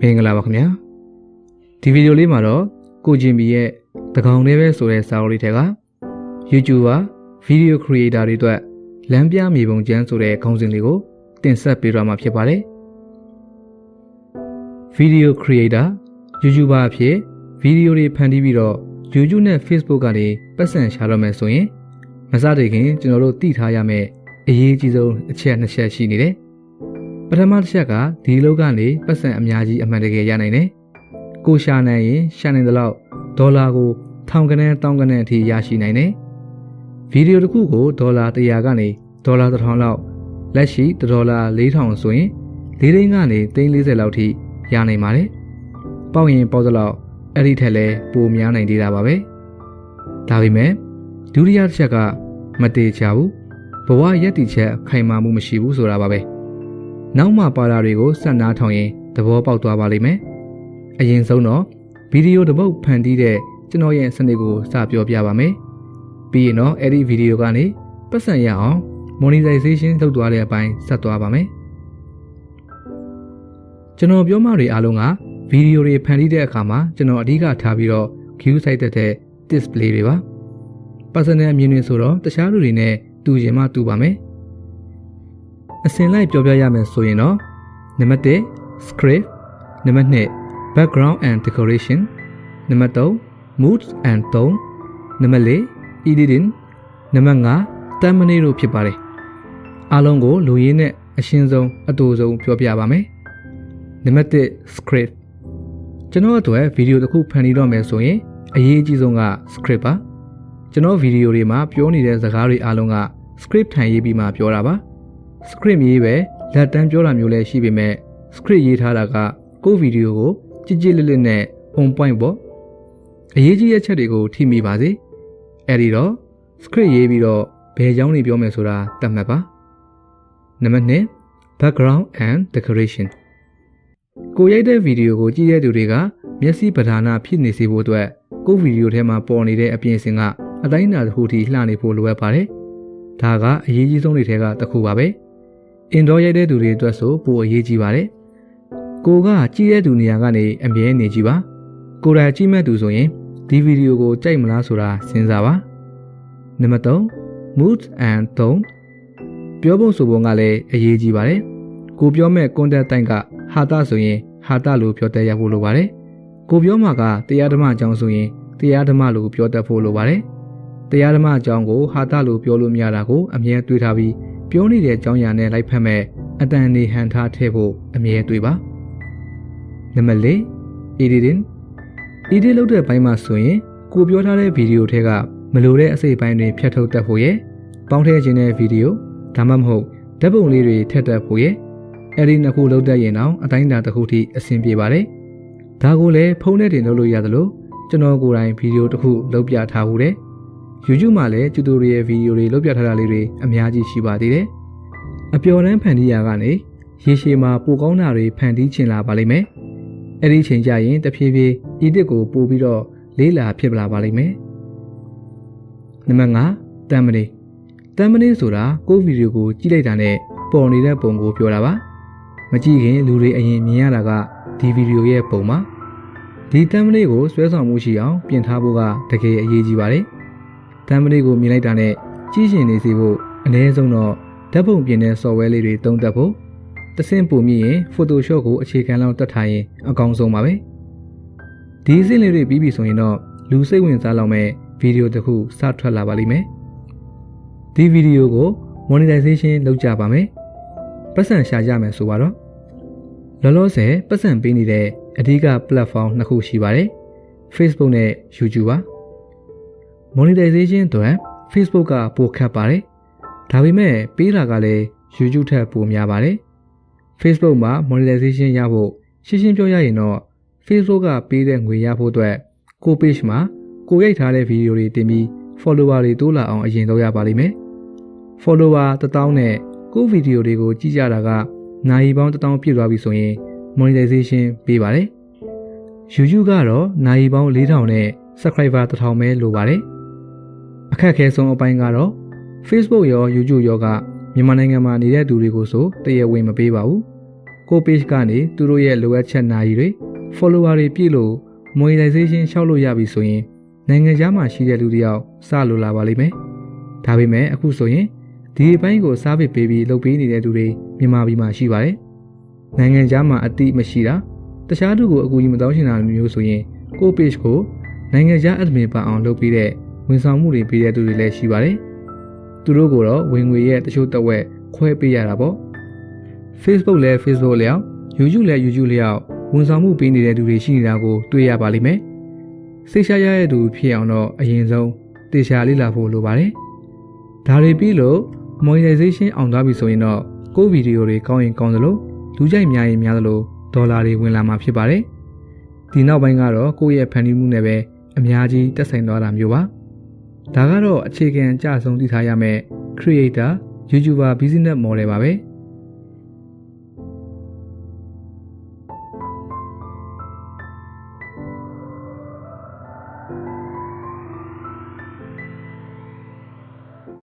မင်္ဂလာပါခင်ဗျာဒီဗီဒီယိုလေးမှာတော့ကိုဂျင်ဘီရဲ့တကောင်လေးပဲဆိုတဲ့စာအုပ်လေးထဲက YouTuber Video Creator တွေအတွက်လမ်းပြမြေပုံကျန်းဆိုတဲ့ခေါင်းစဉ်လေးကိုတင်ဆက်ပေးတော့မှာဖြစ်ပါတယ် Video Creator YouTuber အဖြစ်ဗီဒီယိုတွေဖန်တီးပြီးတော့ YouTube နဲ့ Facebook ကနေပတ်စံရှာတော့မယ်ဆိုရင်မစတဲ့ခင်ကျွန်တော်တို့သိထားရမယ့်အရေးကြီးဆုံးအချက်နှစ်ချက်ရှိနေတယ် ပထမတစ်ချက်ကဒီလောက်ကနေပတ်စံအများကြီးအမှန်တကယ်ရနိုင်တယ်ကိုရှာနိုင်ရင်ရှာနိုင်တဲ့လောက်ဒေါ်လာကိုထောင်ကနန်းတောင်းကနန်းအထိရရှိနိုင်တယ်ဗီဒီယိုတစ်ခုကိုဒေါ်လာ100ကနေဒေါ်လာ1000လောက်လက်ရှိဒေါ်လာ4000ဆိုရင်၄သိန်းကနေ340လောက်ထိရနိုင်ပါတယ်ပေါက်ရင်ပေါက်သလောက်အဲ့ဒီထက်လဲပိုများနိုင်သေးတာပါပဲဒါပေမဲ့ဒုတိယတစ်ချက်ကမတေချဘူးဘဝရက်တီချက်ခိုင်မာမှုမရှိဘူးဆိုတာပါပဲ နောက်မှပါတာတွေကိုစက်နားထောင်ရင်သဘောပေါက်သွားပါလိမ့်မယ်အရင်ဆုံးတော့ဗီဒီယိုတစ်ပုတ်ဖန်တီးတဲ့ကျွန်တော်ရဲ့စနစ်ကိုစပြောပြပါမယ်ပြီးရင်တော့အဲ့ဒီဗီဒီယိုကနေပတ်စံရအောင် monetization လုပ်သွားတဲ့အပိုင်းဆက်သွားပါမယ်ကျွန်တော်ပြောမှတွေအားလုံးကဗီဒီယိုတွေဖန်တီးတဲ့အခါမှာကျွန်တော်အဓိကထားပြီးတော့ view site တဲ့ display တွေပါ personal အမြင်တွေဆိုတော့တခြားလူတွေနဲ့တူရင်မှတူပါမယ် အစင်လိုက်ပြောပြရမယ်ဆိုရင်တော့နံပါတ်1 script နံပါတ်2 background and decoration နံပါတ်3 mood and tone နံပါတ်4 editing နံပါတ်5 thumbnail တို့ဖြစ်ပါတယ်အားလုံးကိုလူရင်းနဲ့အရှင်းဆုံးအတူဆုံးပြောပြပါမယ်နံပါတ်1 script ကျွန်တော်အတွက်ဗီဒီယိုတစ်ခုဖန်တီးတော့မယ်ဆိုရင်အရေးအကြီးဆုံးက script ပါကျွန်တော်ဗီဒီယိုတွေမှာပြောနေတဲ့စကားတွေအားလုံးက script ထိုင်ရေးပြီးမှပြောတာပါ script ရေးပဲလက်တန်းပြောတာမျိုးလည်းရှိပေမဲ့ script ရေးထားတာကကိုယ့်ဗီဒီယိုကိုကြည်ကြည်လစ်လစ်နဲ့ on point ပေါ့အရေးကြီးတဲ့ချက်တွေကိုထိမိပါစေအဲ့ဒီတော့ script ရေးပြီးတော့ဘယ်ကြောင်းတွေပြောမယ်ဆိုတာတတ်မှတ်ပါနံပါတ်1 background and decoration ကိုရိုက်တဲ့ဗီဒီယိုကိုကြည့်တဲ့သူတွေကမျက်စိပဓာနာဖြစ်နေစေဖို့အတွက်ကိုဗီဒီယိုထဲမှာပေါ်နေတဲ့အပြင်အစင်ကအတိုင်းအတာတစ်ခုထိလှနေဖို့လိုအပ်ပါတယ်။ဒါကအရေးကြီးဆုံးတွေထဲကတစ်ခုပါပဲ။ indoor ရိုက်တဲ့သူတွေအတွက်ဆိုပိုအရေးကြီးပါတယ်။ကိုကကြည့်တဲ့သူနေရာကနေအမြဲနေကြည့်ပါ။ကိုယ်တိုင်ကြည့်မဲ့သူဆိုရင်ဒီဗီဒီယိုကိုကြိုက်မလားဆိုတာစဉ်းစားပါ။နံပါတ်3 mood and tone ပြောဖို့ဆိုပုံကလည်းအရေးကြီးပါတယ်။ကိုပြောမဲ့ content တိုင်းကဟာတာဆိုရင်ဟာတာလို့ပြောတတ်ရဖို့လိုပါတယ်။ကိုပြောမှာကတရားဓမ္မအကြောင်းဆိုရင်တရားဓမ္မလို့ပြောတတ်ဖို့လိုပါတယ်။တရားဓမ္မအကြောင်းကိုဟာတာလို့ပြောလို့မရတာကိုအမြဲတွေးထားပြီး ပြောနေတဲ့အကြောင်းအရာနဲ့လိုက်ဖက်မဲ့အတန်နေဟန်ထားထည့်ဖို့အမြဲတွေးပါ။နံပါတ်၄ editing edit လုပ်တဲ့ဘိုင်းမှာဆိုရင်ကိုပြောထားတဲ့ဗီဒီယိုထဲကမလိုတဲ့အစိတ်ပိုင်းတွေဖြတ်ထုတ်တတ်ဖို့ရဲ့ပေါင်းထည့်ခြင်းတဲ့ဗီဒီယိုဒါမှမဟုတ်ဓာတ်ပုံလေးတွေထည့်တတ်ဖို့ရဲ့အဲ့ဒီနှစ်ခုလုံးတက်ရင်တော့အတိုင်းအတာတစ်ခုထိအဆင်ပြေပါတယ်။ဒါကိုလည်းဖုန်းနဲ့တင်လုပ်လို့ရသလိုကျွန်တော်ကိုယ်တိုင်ဗီဒီယိုတစ်ခုလုပ်ပြထားဘူးတယ်။ YouTube မှာလည်း tutorial ဗီဒီယိုတွေလုပ်ပြထားတာလေးတွေအများကြီးရှိပါသေးတယ်။အပျော်တမ်းဖန်တီးရာကနေရေရှည်မှာပိုကောင်းတာတွေဖန်တီးချင်လာပါလိမ့်မယ်။အဲ့ဒီချိန်ကျရင်တဖြည်းဖြည်း edit ကိုပို့ပြီးတော့လေးလာဖြစ်လာပါလိမ့်မယ်။နံပါတ်5တမ်မနီတမ်မနီဆိုတာကိုဗီဒီယိုကိုကြည့်လိုက်တာနဲ့ပေါ်နေတဲ့ပုံကိုပြောတာပါ။မကြည့်ခင်လူတွေအရင်မြင်ရတာကဒီဗီဒီယိုရဲ့ပုံပါဒီတမ်မလေးကိုဆွဲဆောင်မှုရှိအောင်ပြင်ထားဖို့ကတကယ်အရေးကြီးပါတယ် တမ်မလေးကိုမြင်လိုက်တာနဲ့ကြည့်ရှင်နေစီဖို့အနည်းဆုံးတော့ဓာတ်ပုံပြင်တဲ့ software လေးတွေသုံးသပ်ဖို့တဆင့်ပုံမြင်ရင် Photoshop ကိုအခြေခံလောက်တက်ထားရင်အကောင်းဆုံးပါပဲဒီအဆင့်လေးတွေပြီးပြီဆိုရင်တော့လူစိတ်ဝင်စားလောက်မဲ့ဗီဒီယိုတစ်ခုစထွက်လာပါလိမ့်မယ်ဒီဗီဒီယိုကို monetization လုပ်ကြပါမယ်ပတ်စံရှာကြမယ်ဆိုပါတော့လောလောဆယ်ပတ်စံပေးနေတဲ့အဓိက platform နှစ်ခုရှိပါတယ် Facebook နဲ့ YouTube ပါ monetization အတွက် Facebook ကပိုခက်ပါတယ်ဒါပေမဲ့ပေးတာကလည်း YouTube ထက်ပိုများပါတယ် Facebook မှာ monetization ရဖို့ရှင်းရှင်းပြောရရင်တော့ Facebook ကပေးတဲ့ငွေရဖို့အတွက်ကို page မှာကိုရိုက်ထားတဲ့ဗီဒီယိုတွေတင်ပြီး follower တွေတိုးလာအောင်အရင်လုပ်ရပါလိမ့်မယ် follower 1000နဲ့ကိုဗီဒီယိုတွေကိုကြည့်ကြတာကနိုင်ပေါင်း1000ပြည့်သွားပြီဆိုရင် monetization ပေးပါတယ်။ YouTube ကတော့နိုင်ပေါင်း4000နဲ့ subscriber 1000ပဲလိုပါတယ်။ အခက်အခဲဆုံးအပိုင်းကတော့ Facebook ရော YouTube ရောကမြန်မာနိုင်ငံမှာနေတဲ့သူတွေကိုဆိုတရဝင်မပေးပါဘူး။ကို page ကနေသူတို့ရဲ့လိုအပ်ချက်နာရီတွေ follower တွေပြည့်လို့ monetization ရှောက်လို့ရပြီဆိုရင်နိုင်ငံခြားမှာရှိတဲ့လူတွေယောက်စလိုလာပါလိမ့်မယ်။ဒါပေမဲ့အခုဆိုရင်ဒီအပိုင်းကိုစားပစ်ပေးပြီးလုပ်ပေးနေတဲ့သူတွေမြန်မာပြည်မှာရှိပါတယ်။နိုင်ငံခြားမှာအတိမရှိတာတခြားသူကိုအကူအညီမတောင်းချင်တာမျိုးဆိုရင်ကို page ကိုနိုင်ငံခြား admin ပါအောင်လုပ်ပေးတဲ့ ဝန်ဆောင်မှုတွေပေးတဲ့သူတွေလည်းရှိပါတယ်။သူတို့ကိုတော့ဝင်ငွေရဲ့တချို့တစ်ဝက်ခွဲပေးရတာပေါ့။ Facebook လည်း Facebook လျောက် YouTube လည်း YouTube လျောက်ဝန်ဆောင်မှုပေးနေတဲ့သူတွေရှိနေတာကိုတွေ့ရပါလိမ့်မယ်။စိတ်ရှားရတဲ့သူဖြစ်အောင်တော့အရင်ဆုံးတေချာလေ့လာဖို့လိုပါတယ်။ဒါတွေပြီးလို့ monetization အောင်သွားပြီဆိုရင်တော့ကိုယ့်ဗီဒီယိုတွေကောင်းရင်ကောင်းသလိုလူကြိုက်များရင်များသလိုဒေါ်လာတွေဝင်လာမှာဖြစ်ပါတယ်။ဒီနောက်ပိုင်းကတော့ကိုယ့်ရဲ့ဖန်တီးမှုနဲ့ပဲအများကြီးတက်ဆိုင်သွားတာမျိုးပါ။ ဒါကတော့အခြေခံအကျဆုံးသိထားရမယ့် creator YouTuber business model ပါပဲ။